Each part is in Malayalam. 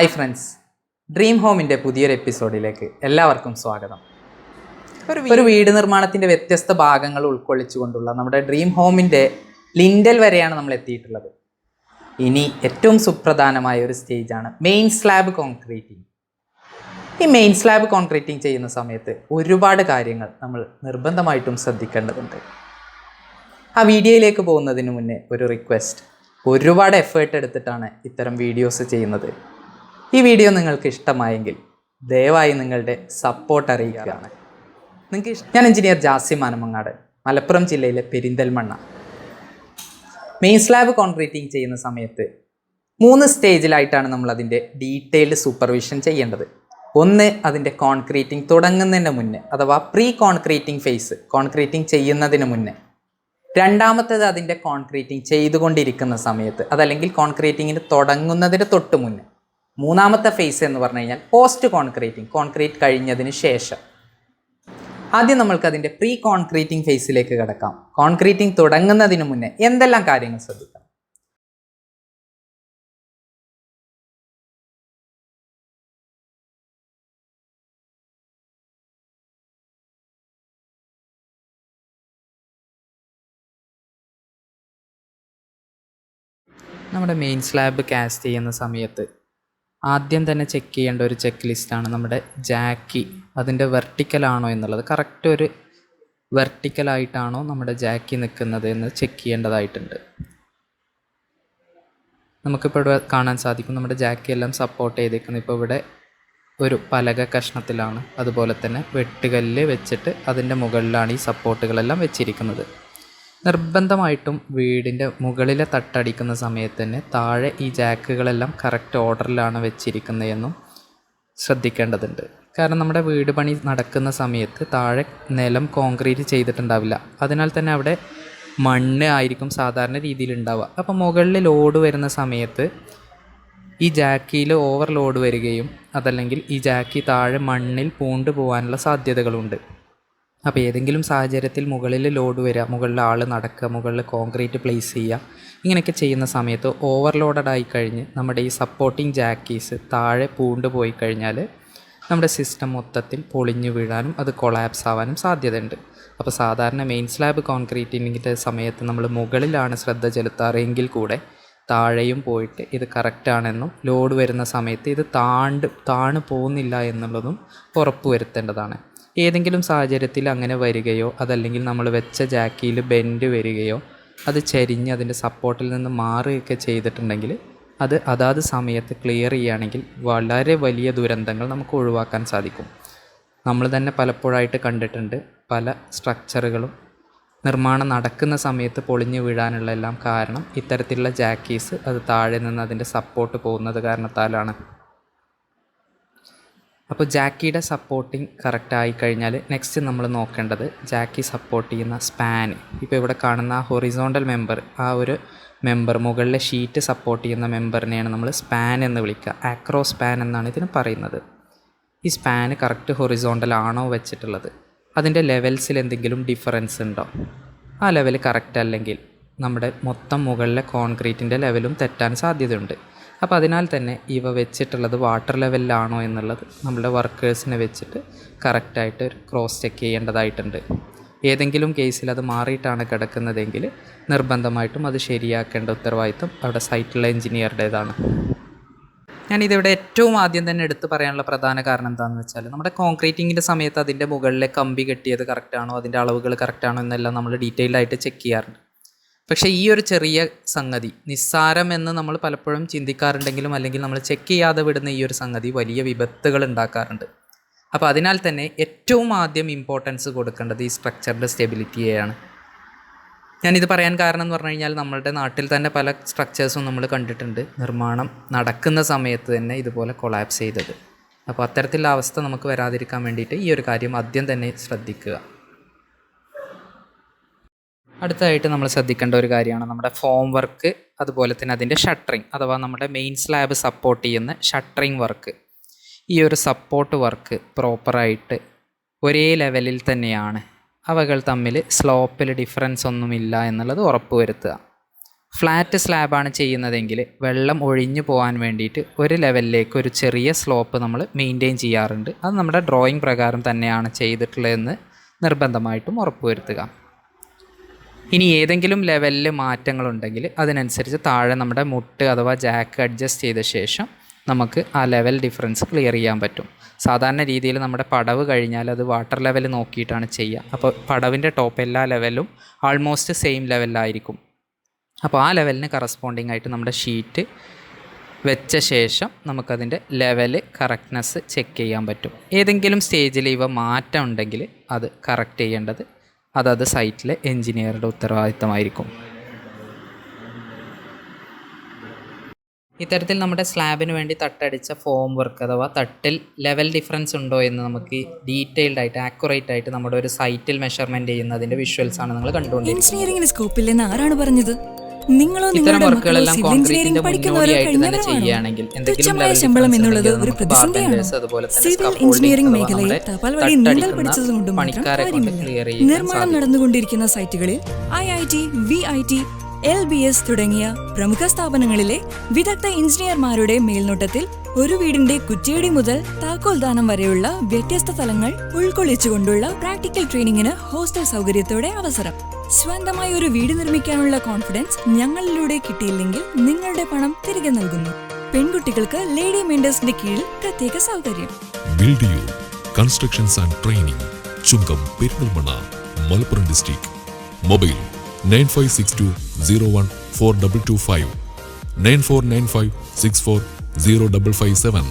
ഹായ് ഫ്രണ്ട്സ് ഡ്രീം ഹോമിന്റെ പുതിയൊരു എപ്പിസോഡിലേക്ക് എല്ലാവർക്കും സ്വാഗതം. ഒരു വീട്. നിർമ്മാണത്തിന്റെ വ്യത്യസ്ത ഭാഗങ്ങൾ ഉൾക്കൊള്ളിച്ചുകൊണ്ടുള്ള നമ്മുടെ ഡ്രീം ഹോമിന്റെ ലിൻഡൽ വരെയാണ് നമ്മൾ എത്തിയിട്ടുള്ളത്. ഇനി ഏറ്റവും സുപ്രധാനമായ ഒരു സ്റ്റേജാണ് മെയിൻ സ്ലാബ് കോൺക്രീറ്റിംഗ് ഈ മെയിൻ സ്ലാബ് കോൺക്രീറ്റിംഗ് ചെയ്യുന്ന സമയത്ത് ഒരുപാട് കാര്യങ്ങൾ നമ്മൾ നിർബന്ധമായിട്ടും ശ്രദ്ധിക്കേണ്ടതുണ്ട്. ആ വീഡിയോയിലേക്ക് പോകുന്നതിന് മുന്നേ ഒരു റിക്വസ്റ്റ് ഒരുപാട് എഫേർട്ട് എടുത്തിട്ടാണ് ഇത്തരം വീഡിയോസ് ചെയ്യുന്നത്. ഈ വീഡിയോ നിങ്ങൾക്ക് ഇഷ്ടമായെങ്കിൽ ദയവായി നിങ്ങളുടെ സപ്പോർട്ട് അറിയിക്കുകയാണ്. നിങ്ങൾക്ക് ഞാൻ എഞ്ചിനീയർ ജാസി മാനമങ്ങാട് മലപ്പുറം ജില്ലയിലെ പെരിന്തൽമണ്ണ. മെയിൻ സ്ലാബ് കോൺക്രീറ്റിംഗ് ചെയ്യുന്ന സമയത്ത് മൂന്ന് സ്റ്റേജിലായിട്ടാണ് നമ്മൾ അതിന്റെ ഡീറ്റെയിൽഡ് സൂപ്പർവിഷൻ ചെയ്യേണ്ടത്. ഒന്ന് അതിന്റെ കോൺക്രീറ്റിംഗ് തുടങ്ങുന്നതിന് മുന്നേ അഥവാ പ്രീ കോൺക്രീറ്റിംഗ് ഫേസ് കോൺക്രീറ്റിംഗ് ചെയ്യുന്നതിന് മുന്നേ. രണ്ടാമത്തേത് അതിന്റെ കോൺക്രീറ്റിംഗ് ചെയ്തുകൊണ്ടിരിക്കുന്ന സമയത്ത് അതല്ലെങ്കിൽ കോൺക്രീറ്റിങ്ങിന് തുടങ്ങുന്നതിന് തൊട്ട് മുന്നേ. മൂന്നാമത്തെ ഫേസ് എന്ന് പറഞ്ഞു കഴിഞ്ഞാൽ പോസ്റ്റ് കോൺക്രീറ്റിംഗ് കോൺക്രീറ്റ് കഴിഞ്ഞതിന് ശേഷം. ആദ്യം നമ്മൾക്ക് അതിന്റെ പ്രീ കോൺക്രീറ്റിംഗ് ഫേസിലേക്ക് കിടക്കാം. കോൺക്രീറ്റിംഗ് തുടങ്ങുന്നതിന് മുന്നേ എന്തെല്ലാം കാര്യങ്ങൾ ശ്രദ്ധിക്കാം നമ്മുടെ മെയിൻ സ്ലാബ് കാസ്റ്റ് ചെയ്യുന്ന സമയത്ത് ആദ്യം തന്നെ ചെക്ക് ചെയ്യേണ്ട ഒരു ചെക്ക് ലിസ്റ്റാണ് നമ്മുടെ ജാക്കി. അതിന്റെ വെർട്ടിക്കലാണോ എന്നുള്ളത്. കറക്റ്റ് ഒരു വെർട്ടിക്കലായിട്ടാണോ നമ്മുടെ ജാക്കി നിൽക്കുന്നത് എന്ന് ചെക്ക് ചെയ്യേണ്ടതായിട്ടുണ്ട്. നമുക്കിപ്പോൾ ഇവിടെ കാണാൻ സാധിക്കും. നമ്മുടെ ജാക്കി എല്ലാം സപ്പോർട്ട് ചെയ്തേക്കുന്നത് ഇപ്പോൾ ഇവിടെ ഒരു പലക കഷ്ണത്തിലാണ്. അതുപോലെ തന്നെ വെട്ടുകല്ല് വെച്ചിട്ട് അതിന്റെ മുകളിലാണ് ഈ സപ്പോർട്ടുകളെല്ലാം വെച്ചിരിക്കുന്നത്. നിർബന്ധമായിട്ടും വീടിന്റെ മുകളിലെ തട്ടടിക്കുന്ന സമയത്ത് തന്നെ താഴെ ഈ ജാക്കുകളെല്ലാം കറക്റ്റ് ഓർഡറിലാണ് വെച്ചിരിക്കുന്നതെന്നും ശ്രദ്ധിക്കേണ്ടതുണ്ട്. കാരണം നമ്മുടെ വീട് പണി നടക്കുന്ന സമയത്ത് താഴെ നിലം കോൺക്രീറ്റ് ചെയ്തിട്ടുണ്ടാവില്ല. അതിനാൽ തന്നെ അവിടെ മണ്ണ് ആയിരിക്കും സാധാരണ രീതിയിൽ ഉണ്ടാവുക അപ്പോൾ മുകളിൽ ലോഡ് വരുന്ന സമയത്ത് ഈ ജാക്കിയിൽ ഓവർ ലോഡ് വരികയും അതല്ലെങ്കിൽ ഈ ജാക്കി താഴെ മണ്ണിൽ പൂണ്ടു പോകാനുള്ള സാധ്യതകളുണ്ട്. അപ്പോൾ ഏതെങ്കിലും സാഹചര്യത്തിൽ മുകളിൽ ലോഡ് വരിക മുകളിൽ ആൾ നടക്കുക മുകളിൽ കോൺക്രീറ്റ് പ്ലേസ് ചെയ്യുക ഇങ്ങനെയൊക്കെ ചെയ്യുന്ന സമയത്ത് ഓവർലോഡഡ് ആയി കഴിഞ്ഞ് നമ്മുടെ ഈ സപ്പോർട്ടിങ് ജാക്കീസ് താഴെ പൂണ്ട് പോയി കഴിഞ്ഞാൽ നമ്മുടെ സിസ്റ്റം മൊത്തത്തിൽ പൊളിഞ്ഞു വീഴാനും അത് കൊളാപ്സ് ആവാനും സാധ്യതയുണ്ട്. അപ്പോൾ സാധാരണ മെയിൻ സ്ലാബ് കോൺക്രീറ്റിന്റെ സമയത്ത് നമ്മൾ മുകളിലാണ് ശ്രദ്ധ ചെലുത്താറെങ്കിൽ കൂടെ താഴെയും പോയിട്ട് ഇത് കറക്റ്റാണെന്നും ലോഡ് വരുന്ന സമയത്ത് ഇത് താണ്ട് താണ് പോകുന്നില്ല എന്നുള്ളതും ഉറപ്പ് വരുത്തേണ്ടതാണ് ഏതെങ്കിലും സാഹചര്യത്തിൽ അങ്ങനെ വരികയോ അതല്ലെങ്കിൽ നമ്മൾ വെച്ച ജാക്കിയിൽ ബെൻഡ് വരികയോ അത് ചരിഞ്ഞ് അതിന്റെ സപ്പോർട്ടിൽ നിന്ന് മാറുകയൊക്കെ ചെയ്തിട്ടുണ്ടെങ്കിൽ അത് അതാത് സമയത്ത് ക്ലിയർ ചെയ്യുകയാണെങ്കിൽ വളരെ വലിയ ദുരന്തങ്ങൾ നമുക്ക് ഒഴിവാക്കാൻ സാധിക്കും. നമ്മൾ തന്നെ പലപ്പോഴായിട്ട് കണ്ടിട്ടുണ്ട് പല സ്ട്രക്ചറുകളും നിർമ്മാണം നടക്കുന്ന സമയത്ത് പൊളിഞ്ഞു വീഴാനുള്ള എല്ലാം കാരണം ഇത്തരത്തിലുള്ള ജാക്കീസ് അത് താഴെ നിന്ന് അതിന്റെ സപ്പോർട്ട് പോകുന്നത് കാരണത്താലാണ്. അപ്പോൾ ജാക്കിയുടെ സപ്പോർട്ടിങ് കറക്റ്റ് ആയി കഴിഞ്ഞാൽ നെക്സ്റ്റ് നമ്മൾ നോക്കേണ്ടത് ജാക്കി സപ്പോർട്ട് ചെയ്യുന്ന സ്പാൻ ഇപ്പോൾ ഇവിടെ കാണുന്ന ആ ഹൊറിസോണ്ടൽ മെമ്പർ ആ ഒരു മെമ്പർ മുകളിലെ ഷീറ്റ് സപ്പോർട്ട് ചെയ്യുന്ന മെമ്പറിനെയാണ് നമ്മൾ സ്പാൻ എന്ന് വിളിക്കുക. ആക്രോ സ്പാൻ എന്നാണ് ഇതിന് പറയുന്നത്. ഈ സ്പാൻ കറക്റ്റ് ഹൊറിസോണ്ടൽ ആണോ വെച്ചിട്ടുള്ളത്? അതിന്റെ ലെവൽസിൽ എന്തെങ്കിലും ഡിഫറൻസ് ഉണ്ടോ? ആ ലെവൽ കറക്റ്റ് അല്ലെങ്കിൽ നമ്മുടെ മൊത്തം മുകളിലെ കോൺക്രീറ്റിന്റെ ലെവലും തെറ്റാൻ സാധ്യതയുണ്ട്. അപ്പോൾ അതിനാൽ തന്നെ ഇവ വെച്ചിട്ടുള്ളത് വാട്ടർ ലെവലിലാണോ എന്നുള്ളത് നമ്മുടെ വർക്കേഴ്സിനെ വെച്ചിട്ട് കറക്റ്റായിട്ട് ക്രോസ് ചെക്ക് ചെയ്യേണ്ടതായിട്ടുണ്ട്. ഏതെങ്കിലും കേസിൽ അത് മാറിയിട്ടാണ് കിടക്കുന്നതെങ്കിൽ നിർബന്ധമായിട്ടും അത് ശരിയാക്കേണ്ട ഉത്തരവാദിത്വം അവിടെ സൈറ്റിലെ എഞ്ചിനീയറുടേതാണ് ഞാനിതിവിടെ ഏറ്റവും ആദ്യം തന്നെ എടുത്തു പറയാനുള്ള പ്രധാന കാരണം എന്താണെന്ന് വെച്ചാൽ നമ്മുടെ കോൺക്രീറ്റിങ്ങിന്റെ സമയത്ത് അതിന്റെ മുകളിലെ കമ്പി കെട്ടിയത് കറക്റ്റാണോ അതിന്റെ അളവുകൾ കറക്റ്റാണോ എന്നെല്ലാം നമ്മൾ ഡീറ്റെയിൽഡായിട്ട് ചെക്ക് ചെയ്യാറുണ്ട്. പക്ഷേ ഈ ഒരു ചെറിയ സംഗതി നിസ്സാരം എന്ന് നമ്മൾ പലപ്പോഴും ചിന്തിക്കാറുണ്ടെങ്കിലും അല്ലെങ്കിൽ നമ്മൾ ചെക്ക് ചെയ്യാതെ വിടുന്ന ഈ ഒരു സംഗതി വലിയ വിപത്തുകൾ ഉണ്ടാക്കാറുണ്ട്. അപ്പോൾ അതിനാൽ തന്നെ ഏറ്റവും ആദ്യം ഇമ്പോർട്ടൻസ് കൊടുക്കേണ്ടത് ഈ സ്ട്രക്ചറിന്റെ സ്റ്റെബിലിറ്റിയെയാണ് ഞാനിത് പറയാൻ കാരണം എന്ന് പറഞ്ഞു കഴിഞ്ഞാൽ നമ്മളുടെ നാട്ടിൽ തന്നെ പല സ്ട്രക്ചേഴ്സും നമ്മൾ കണ്ടിട്ടുണ്ട്. നിർമ്മാണം നടക്കുന്ന സമയത്ത് തന്നെ ഇതുപോലെ കൊളാപ്സ് ചെയ്തത്. അപ്പോൾ അത്തരത്തിലുള്ള അവസ്ഥ നമുക്ക് വരാതിരിക്കാൻ വേണ്ടിയിട്ട് ഈ ഒരു കാര്യം ആദ്യം തന്നെ ശ്രദ്ധിക്കുക. അടുത്തതായിട്ട് നമ്മൾ ശ്രദ്ധിക്കേണ്ട ഒരു കാര്യമാണ് നമ്മുടെ ഫോം വർക്ക് അതുപോലെ തന്നെ അതിന്റെ ഷട്ടറിങ് അഥവാ നമ്മുടെ മെയിൻ സ്ലാബ് സപ്പോർട്ട് ചെയ്യുന്ന ഷട്ടറിങ് വർക്ക് ഈ ഒരു സപ്പോർട്ട് വർക്ക് പ്രോപ്പറായിട്ട് ഒരേ ലെവലിൽ തന്നെയാണ് അവകൾ തമ്മിൽ സ്ലോപ്പിൽ ഡിഫറൻസ് ഒന്നുമില്ല എന്നുള്ളത് ഉറപ്പ് വരുത്തുക. ഫ്ലാറ്റ് സ്ലാബാണ് ചെയ്യുന്നതെങ്കിൽ വെള്ളം ഒഴിഞ്ഞു പോകാൻ വേണ്ടിയിട്ട് ഒരു ലെവലിലേക്ക് ഒരു ചെറിയ സ്ലോപ്പ് നമ്മൾ മെയിന്റെയിൻ ചെയ്യാറുണ്ട്. അത് നമ്മുടെ ഡ്രോയിങ് പ്രകാരം തന്നെയാണ് ചെയ്തിട്ടുള്ളതെന്ന് നിർബന്ധമായിട്ടും ഉറപ്പുവരുത്തുക ഇനി ഏതെങ്കിലും ലെവലിൽ മാറ്റങ്ങളുണ്ടെങ്കിൽ അതിനനുസരിച്ച് താഴെ നമ്മുടെ മുട്ട് അഥവാ ജാക്ക് അഡ്ജസ്റ്റ് ചെയ്ത ശേഷം നമുക്ക് ആ ലെവൽ ഡിഫറൻസ് ക്ലിയർ ചെയ്യാൻ പറ്റും. സാധാരണ രീതിയിൽ നമ്മുടെ പടവ് കഴിഞ്ഞാൽ അത് വാട്ടർ ലെവൽ നോക്കിയിട്ടാണ് ചെയ്യുക. അപ്പോൾ പടവിന്റെ ടോപ്പ് എല്ലാ ലെവലും ആൾമോസ്റ്റ് സെയിം ലെവലിലായിരിക്കും അപ്പോൾ ആ ലെവലിന് കറസ്പോണ്ടിങ് ആയിട്ട് നമ്മുടെ ഷീറ്റ് വെച്ച ശേഷം നമുക്കതിന്റെ ലെവൽ കറക്റ്റ്നെസ് ചെക്ക് ചെയ്യാൻ പറ്റും. ഏതെങ്കിലും സ്റ്റേജിൽ ഇവ മാറ്റം ഉണ്ടെങ്കിൽ അത് കറക്റ്റ് ചെയ്യേണ്ടത് അതത് സൈറ്റിലെ എഞ്ചിനീയറുടെ ഉത്തരവാദിത്തമായിരിക്കും. ഇത്തരത്തിൽ നമ്മുടെ സ്ലാബിന് വേണ്ടി തട്ടടിച്ച ഫോം വർക്ക് അഥവാ തട്ടിൽ ലെവൽ ഡിഫറൻസ് ഉണ്ടോ എന്ന് നമുക്ക് ഡീറ്റെയിൽഡ് ആയിട്ട് ആക്യുറേറ്റ് ആയിട്ട് നമ്മുടെ ഒരു സൈറ്റിൽ മെഷർമെന്റ് ചെയ്യുന്നതിന്റെ വിഷ്വൽസ് ആണ് നിങ്ങൾ കണ്ടുകൊണ്ടിരിക്കുന്നത്. എഞ്ചിനീയറിംഗിന് സ്കോപ്പില്ലെന്ന് ആരാണ് പറഞ്ഞത്? നിങ്ങളോ നിങ്ങളുടെ മക്കളോ സിവിൽ എഞ്ചിനീയറിംഗ് പഠിക്കുന്നവരോ എന്തെങ്കിലും തുച്ഛമായ ശമ്പളം എന്നുള്ളത് ഒരു പ്രതിസന്ധിയാണ്. സിവിൽ എഞ്ചിനീയറിംഗ് മേഖലയിൽ തപാൽ വഴി നീന്തൽ പഠിച്ചത് കൊണ്ട് മാത്രം കാര്യമില്ല നിർമ്മാണം. നടന്നുകൊണ്ടിരിക്കുന്ന സൈറ്റുകളിൽ I I T V I T L B S തുടങ്ങിയ പ്രമുഖ സ്ഥാപനങ്ങളിലെ വിദഗ്ധ എഞ്ചിനീയർമാരുടെ മേൽനോട്ടത്തിൽ ഒരു വീടിന്റെ കുറ്റിയടി മുതൽ താക്കോൽദാനം വരെയുള്ള വ്യത്യസ്ത തലങ്ങൾ ഉൾക്കൊള്ളിച്ചുകൊണ്ടുള്ള പ്രാക്ടിക്കൽ ട്രെയിനിങ്ങിന് ഹോസ്റ്റൽ സൗകര്യത്തോടെ അവസരം. സ്വന്തമായി ഒരു വീട് നിർമ്മിക്കാനുള്ള കോൺഫിഡൻസ് ഞങ്ങളിലൂടെ കിട്ടിയില്ലെങ്കിൽ നിങ്ങളുടെ പണം തിരികെ നൽകുന്നു. പെൺകുട്ടികൾക്ക് ലേഡി മെന്റേഴ്സിന്റെ കീഴിൽ പ്രത്യേക സൗകര്യം. Build you constructions and training Chungam Perinthalmanna Malappuram district mobile nine five six two zero one four double two five nine four nine five six four zero double five seven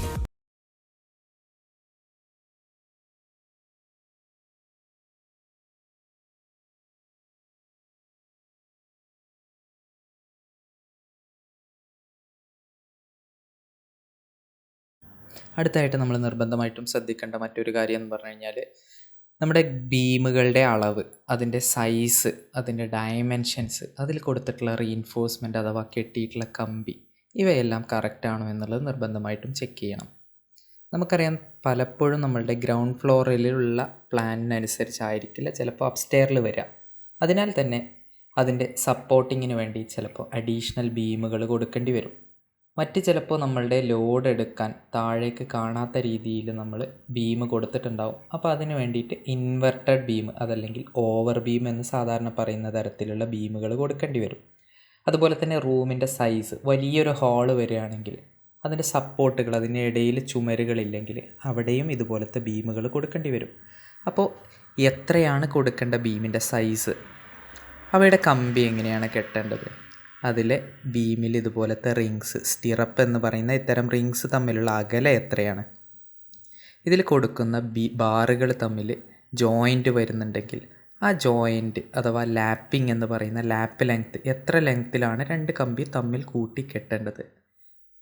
അടുത്തായിട്ട് നമ്മൾ നിർബന്ധമായിട്ടും ശ്രദ്ധിക്കേണ്ട മറ്റൊരു കാര്യം എന്ന് പറഞ്ഞു കഴിഞ്ഞാൽ നമ്മുടെ ബീമുകളുടെ അളവ് അതിന്റെ സൈസ് അതിന്റെ ഡയമെൻഷൻസ് അതിൽ കൊടുത്തിട്ടുള്ള റീഇൻഫോഴ്സ്മെന്റ് അഥവാ കെട്ടിയിട്ടുള്ള കമ്പി ഇവയെല്ലാം കറക്റ്റാണോ എന്നുള്ളത് നിർബന്ധമായിട്ടും ചെക്ക് ചെയ്യണം. നമുക്കറിയാം പലപ്പോഴും നമ്മളുടെ ഗ്രൗണ്ട് ഫ്ലോറിലുള്ള പ്ലാനിനനുസരിച്ചായിരിക്കില്ല ചിലപ്പോൾ അപ്സ്റ്റെയറിൽ വരിക. അതിനാൽ തന്നെ അതിന്റെ സപ്പോർട്ടിങ്ങിന് വേണ്ടി ചിലപ്പോൾ അഡീഷണൽ ബീമുകൾ കൊടുക്കേണ്ടി വരും. മറ്റ് ചിലപ്പോൾ നമ്മളുടെ ലോഡ് എടുക്കാൻ താഴേക്ക് കാണാത്ത രീതിയിൽ നമ്മൾ ബീം കൊടുത്തിട്ടുണ്ടാവും. അപ്പോൾ അതിന് വേണ്ടിയിട്ട് ഇൻവെർട്ടഡ് ബീം അതല്ലെങ്കിൽ ഓവർ ബീം എന്ന് സാധാരണ പറയുന്ന തരത്തിലുള്ള ബീമുകൾ കൊടുക്കേണ്ടി വരും. അതുപോലെ തന്നെ റൂമിന്റെ സൈസ് വലിയൊരു ഹാൾ വരികയാണെങ്കിൽ അതിന്റെ സപ്പോർട്ടുകൾ അതിന്റെ ഇടയിൽ ചുമരുകളില്ലെങ്കിൽ അവിടെയും ഇതുപോലത്തെ ബീമുകൾ കൊടുക്കേണ്ടി വരും. അപ്പോൾ എത്രയാണ് കൊടുക്കേണ്ട ബീമിന്റെ സൈസ് അവയുടെ കമ്പി എങ്ങനെയാണ് കെട്ടേണ്ടത്? അതിലെ ബീമിൽ ഇതുപോലത്തെ റിങ്സ് സ്റ്റിറപ്പ് എന്ന് പറയുന്ന ഇത്തരം റിങ്സ് തമ്മിലുള്ള അകലം എത്രയാണ്? ഇതിൽ കൊടുക്കുന്ന ബി ബാറുകൾ തമ്മിൽ ജോയിന്റ് വരുന്നുണ്ടെങ്കിൽ ആ ജോയിന്റ് അഥവാ ലാപ്പിംഗ് എന്ന് പറയുന്ന ലാപ്പ് ലെങ്ത്ത് എത്ര ലെങ്ത്തിലാണ് രണ്ട് കമ്പി തമ്മിൽ കൂട്ടി കെട്ടേണ്ടത്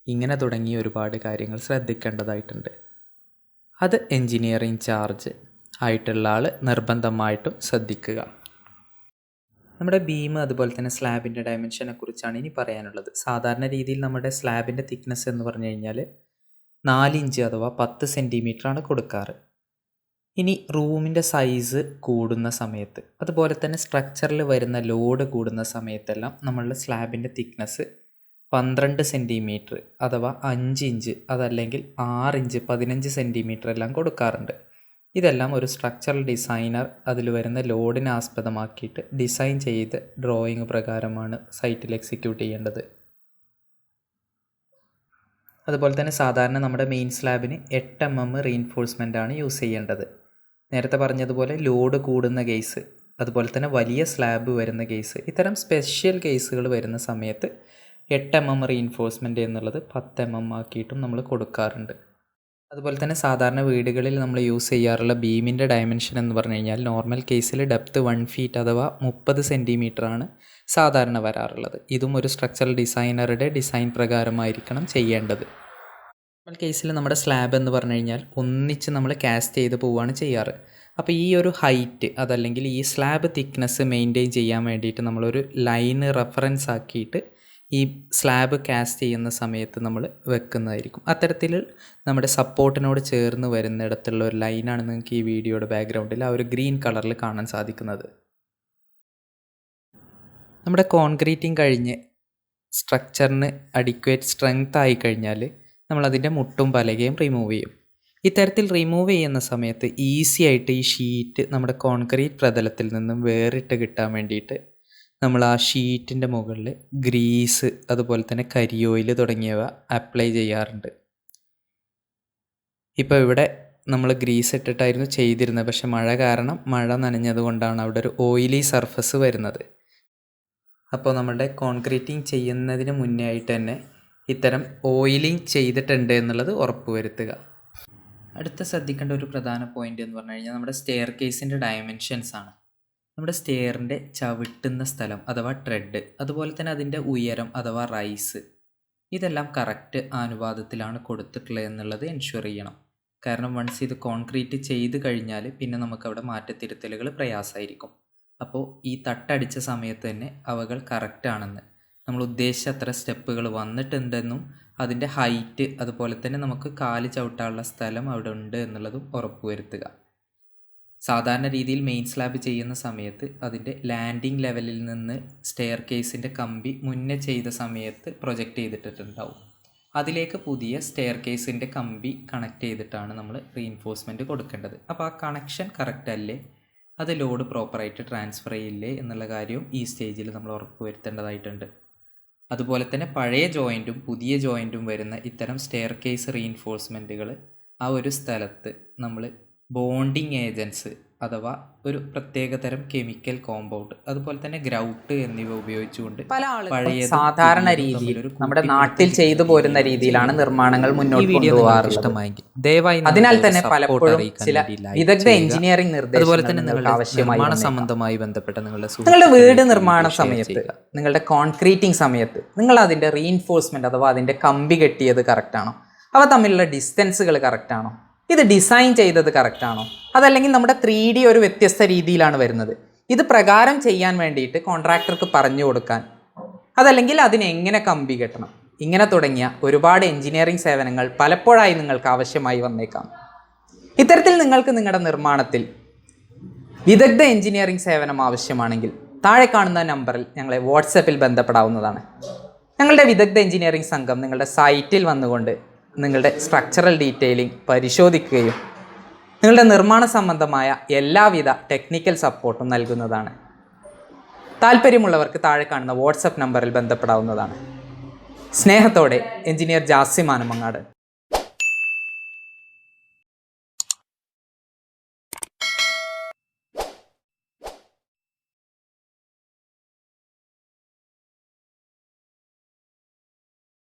ഇങ്ങനെ തുടങ്ങിയ ഒരുപാട് കാര്യങ്ങൾ ശ്രദ്ധിക്കേണ്ടതായിട്ടുണ്ട്. അത് എൻജിനീയറിംഗ് ചാർജ് ആയിട്ടുള്ള ആൾ നിർബന്ധമായിട്ടും ശ്രദ്ധിക്കുക. നമ്മുടെ ബീം അതുപോലെ തന്നെ സ്ലാബിന്റെ ഡയമെൻഷനെ കുറിച്ചാണ് ഇനി പറയാനുള്ളത്. സാധാരണ രീതിയിൽ നമ്മുടെ സ്ലാബിന്റെ തിക്നെസ് എന്ന് പറഞ്ഞു കഴിഞ്ഞാൽ നാല് ഇഞ്ച് അഥവാ പത്ത് സെന്റിമീറ്ററാണ് കൊടുക്കാറ്. ഇനി റൂമിന്റെ സൈസ് കൂടുന്ന സമയത്ത് അതുപോലെ തന്നെ സ്ട്രക്ചറിൽ വരുന്ന ലോഡ് കൂടുന്ന സമയത്തെല്ലാം നമ്മളുടെ സ്ലാബിന്റെ തിക്നെസ് പന്ത്രണ്ട് സെന്റിമീറ്റർ അഥവാ അഞ്ച് ഇഞ്ച് അതല്ലെങ്കിൽ ആറിഞ്ച് പതിനഞ്ച് സെന്റിമീറ്റർ എല്ലാം കൊടുക്കാറുണ്ട്. ഇതെല്ലാം ഒരു സ്ട്രക്ചറൽ ഡിസൈനർ അതിൽ വരുന്ന ലോഡിനെ ആസ്പദമാക്കിയിട്ട് ഡിസൈൻ ചെയ്ത് ഡ്രോയിങ് പ്രകാരമാണ് സൈറ്റിൽ എക്സിക്യൂട്ട് ചെയ്യേണ്ടത്. അതുപോലെ തന്നെ സാധാരണ നമ്മുടെ മെയിൻ സ്ലാബിന് എട്ട് എം എം റീൻഫോഴ്സ്മെന്റ് ആണ് യൂസ് ചെയ്യേണ്ടത്. നേരത്തെ പറഞ്ഞതുപോലെ ലോഡ് കൂടുന്ന കേസ് അതുപോലെ തന്നെ വലിയ സ്ലാബ് വരുന്ന കേസ് ഇത്തരം സ്പെഷ്യൽ കേസുകൾ വരുന്ന സമയത്ത് എട്ട് എം എം റീൻഫോഴ്സ്മെന്റ് എന്നുള്ളത് പത്ത് എം എം ആക്കിയിട്ടും നമ്മൾ കൊടുക്കാറുണ്ട്. അതുപോലെ തന്നെ സാധാരണ വീടുകളിൽ നമ്മൾ യൂസ് ചെയ്യാറുള്ള ബീമിന്റെ ഡയമെൻഷൻ എന്ന് പറഞ്ഞു കഴിഞ്ഞാൽ നോർമൽ കേസിൽ ഡെപ്ത് വൺ ഫീറ്റ് അഥവാ മുപ്പത് ആണ് സാധാരണ വരാറുള്ളത്. ഇതും ഒരു സ്ട്രക്ചറൽ ഡിസൈനറുടെ ഡിസൈൻ പ്രകാരമായിരിക്കണം ചെയ്യേണ്ടത്. നോർമൽ കേസിൽ നമ്മുടെ സ്ലാബ് എന്ന് പറഞ്ഞു കഴിഞ്ഞാൽ ഒന്നിച്ച് നമ്മൾ കാസ്റ്റ് ചെയ്ത് പോവുകയാണ് ചെയ്യാറ്. അപ്പോൾ ഈ ഒരു ഹൈറ്റ് അതല്ലെങ്കിൽ ഈ സ്ലാബ് തിക്നെസ് മെയിന്റെയിൻ ചെയ്യാൻ വേണ്ടിയിട്ട് നമ്മളൊരു ലൈന് റെഫറൻസ് ആക്കിയിട്ട് ഈ സ്ലാബ് കാസ്റ്റ് ചെയ്യുന്ന സമയത്ത് നമ്മൾ വെക്കുന്നതായിരിക്കും. അത്തരത്തിൽ നമ്മുടെ സപ്പോർട്ടിനോട് ചേർന്ന് വരുന്നിടത്തുള്ള ഒരു ലൈനാണ് നിങ്ങൾക്ക് ഈ വീഡിയോയുടെ ബാക്ക്ഗ്രൗണ്ടിൽ ആ ഒരു ഗ്രീൻ കളറിൽ കാണാൻ സാധിക്കുന്നത്. നമ്മുടെ കോൺക്രീറ്റിംഗ് കഴിഞ്ഞ് സ്ട്രക്ചറിന് അഡിക്വേറ്റ് സ്ട്രെങ്ത് ആയി കഴിഞ്ഞാൽ നമ്മളതിന്റെ മുട്ടും പലകയും റിമൂവ് ചെയ്യും. ഇത്തരത്തിൽ റിമൂവ് ചെയ്യുന്ന സമയത്ത് ഈസി ആയിട്ട് ഈ ഷീറ്റ് നമ്മുടെ കോൺക്രീറ്റ് പ്രതലത്തിൽ നിന്നും വേറിട്ട് കിട്ടാൻ വേണ്ടിയിട്ട് നമ്മൾ ആ ഷീറ്റിന്റെ മുകളിൽ ഗ്രീസ് അതുപോലെ തന്നെ കരിയോയിൽ തുടങ്ങിയവ അപ്ലൈ ചെയ്യാറുണ്ട്. ഇപ്പോൾ ഇവിടെ നമ്മൾ ഗ്രീസ് ഇട്ടിട്ടായിരുന്നു ചെയ്തിരുന്നത്. പക്ഷെ മഴ കാരണം മഴ നനഞ്ഞതുകൊണ്ടാണ് അവിടെ ഒരു ഓയിലി സർഫസ് വരുന്നത്. അപ്പോൾ നമ്മുടെ കോൺക്രീറ്റിംഗ് ചെയ്യുന്നതിന് മുന്നേ ആയിട്ട് തന്നെ ഇത്തരം ഓയിലിംഗ് ചെയ്തിട്ടുണ്ട് എന്നുള്ളത് ഉറപ്പുവരുത്തുക അടുത്ത ശ്രദ്ധിക്കേണ്ട ഒരു പ്രധാന പോയിന്റ് എന്ന് പറഞ്ഞു കഴിഞ്ഞാൽ നമ്മുടെ സ്റ്റെയർ കേസിന്റെ ഡയമെൻഷൻസ് ആണ്. നമ്മുടെ സ്റ്റെയറിന്റെ ചവിട്ടുന്ന സ്ഥലം അഥവാ ട്രെഡ് അതുപോലെ തന്നെ അതിന്റെ ഉയരം അഥവാ റൈസ് ഇതെല്ലാം കറക്റ്റ് അനുപാതത്തിലാണ് കൊടുത്തിട്ടുള്ളത് എന്നുള്ളത് എൻഷുർ ചെയ്യണം. കാരണം വൺസ് ഇത് കോൺക്രീറ്റ് ചെയ്ത് കഴിഞ്ഞാൽ പിന്നെ നമുക്കവിടെ മാറ്റത്തിരുത്തലുകൾ പ്രയാസമായിരിക്കും. അപ്പോൾ ഈ തട്ടടിച്ച സമയത്ത് തന്നെ അവകൾ കറക്റ്റാണെന്ന് നമ്മൾ ഉദ്ദേശിച്ച അത്ര സ്റ്റെപ്പുകൾ വന്നിട്ടുണ്ടെന്നും അതിന്റെ ഹൈറ്റ് അതുപോലെ തന്നെ നമുക്ക് കാൽ ചവിട്ടാനുള്ള സ്ഥലം അവിടെ ഉണ്ട് എന്നുള്ളതും ഉറപ്പുവരുത്തുക. സാധാരണ രീതിയിൽ മെയിൻ സ്ലാബ് ചെയ്യുന്ന സമയത്ത് അതിന്റെ ലാൻഡിംഗ് ലെവലിൽ നിന്ന് സ്റ്റെയർ കേസിന്റെ കമ്പി മുന്നേ ചെയ്ത സമയത്ത് പ്രൊജക്റ്റ് ചെയ്തിട്ടുണ്ടാവും അതിലേക്ക് പുതിയ സ്റ്റെയർ കേസിന്റെ കമ്പി കണക്ട് ചെയ്തിട്ടാണ് നമ്മൾ റീഇൻഫോഴ്സ്മെന്റ് കൊടുക്കേണ്ടത്. അപ്പോൾ ആ കണക്ഷൻ കറക്റ്റ് അല്ലേ? അത് ലോഡ് പ്രോപ്പറായിട്ട് ട്രാൻസ്ഫർ ചെയ്യില്ലേ എന്നുള്ള കാര്യവും ഈ സ്റ്റേജിൽ നമ്മൾ ഉറപ്പ് വരുത്തേണ്ടതായിട്ടുണ്ട്. അതുപോലെ തന്നെ പഴയ ജോയിന്റും പുതിയ ജോയിന്റും വരുന്ന ഇത്തരം സ്റ്റെയർ കേസ് റീഇൻഫോഴ്സ്മെന്റുകൾ ആ ഒരു സ്ഥലത്ത് നമ്മൾ ബോണ്ടിങ് ഏജൻസ് അഥവാ ഒരു പ്രത്യേകതരം കെമിക്കൽ കോമ്പൗണ്ട് അതുപോലെ തന്നെ ഗ്രൗട്ട് എന്നിവ ഉപയോഗിച്ചുകൊണ്ട് പല ആളുകളും സാധാരണ രീതിയിൽ നമ്മുടെ നാട്ടിൽ ചെയ്തു പോരുന്ന രീതിയിലാണ് നിർമ്മാണങ്ങൾ മുന്നോട്ട് കൊണ്ടുപോകാറുള്ളത്. ഇഷ്ടമായെങ്കിൽ ദയവായി അതിനാൽ തന്നെ പലപ്പോഴും ചില വിദഗ്ധ. എഞ്ചിനീയറിംഗ് അതുപോലെ തന്നെ നിങ്ങൾക്ക് ആവശ്യമായി നിർമ്മാണ സംബന്ധമായി ബന്ധപ്പെട്ട നിങ്ങളുടെ നിങ്ങളുടെ വീട് നിർമ്മാണ സമയത്ത് നിങ്ങളുടെ കോൺക്രീറ്റിംഗ് സമയത്ത് നിങ്ങൾ അതിന്റെ റീഇൻഫോഴ്സ്മെന്റ് അഥവാ അതിന്റെ കമ്പി കെട്ടിയത് കറക്റ്റ് ആണോ? അവ തമ്മിലുള്ള ഡിസ്റ്റൻസുകൾ കറക്റ്റ് ആണോ? ഇത് ഡിസൈൻ ചെയ്തത് കറക്റ്റ് ആണോ? അതല്ലെങ്കിൽ നമ്മുടെ ത്രീ ഡി ഒരു വ്യത്യസ്ത രീതിയിലാണ് വരുന്നത്. ഇത് പ്രകാരം ചെയ്യാൻ വേണ്ടിയിട്ട് കോൺട്രാക്ടർക്ക് പറഞ്ഞു കൊടുക്കാൻ. അതല്ലെങ്കിൽ അതിന് എങ്ങനെ കമ്പി കെട്ടണം? ഇങ്ങനെ തുടങ്ങിയ ഒരുപാട് എഞ്ചിനീയറിംഗ് സേവനങ്ങൾ പലപ്പോഴായി നിങ്ങൾക്ക് ആവശ്യമായി വന്നേക്കാം. ഇത്തരത്തിൽ നിങ്ങൾക്ക് നിങ്ങളുടെ നിർമ്മാണത്തിൽ വിദഗ്ധ എഞ്ചിനീയറിംഗ് സേവനം ആവശ്യമാണെങ്കിൽ താഴെ കാണുന്ന നമ്പറിൽ ഞങ്ങളെ വാട്സപ്പിൽ ബന്ധപ്പെടാവുന്നതാണ്. ഞങ്ങളുടെ വിദഗ്ധ എഞ്ചിനീയറിംഗ് സംഘം നിങ്ങളുടെ സൈറ്റിൽ വന്നുകൊണ്ട് നിങ്ങളുടെ സ്ട്രക്ചറൽ ഡീറ്റെയിലിംഗ് പരിശോധിക്കുകയും നിങ്ങളുടെ നിർമ്മാണ സംബന്ധമായ എല്ലാവിധ ടെക്നിക്കൽ സപ്പോർട്ടും നൽകുന്നതാണ്. താല്പര്യമുള്ളവർക്ക് താഴെ കാണുന്ന വാട്സപ്പ് നമ്പറിൽ ബന്ധപ്പെടാവുന്നതാണ്. സ്നേഹത്തോടെ എഞ്ചിനീയർ ജാസിം ആനമങ്ങാട്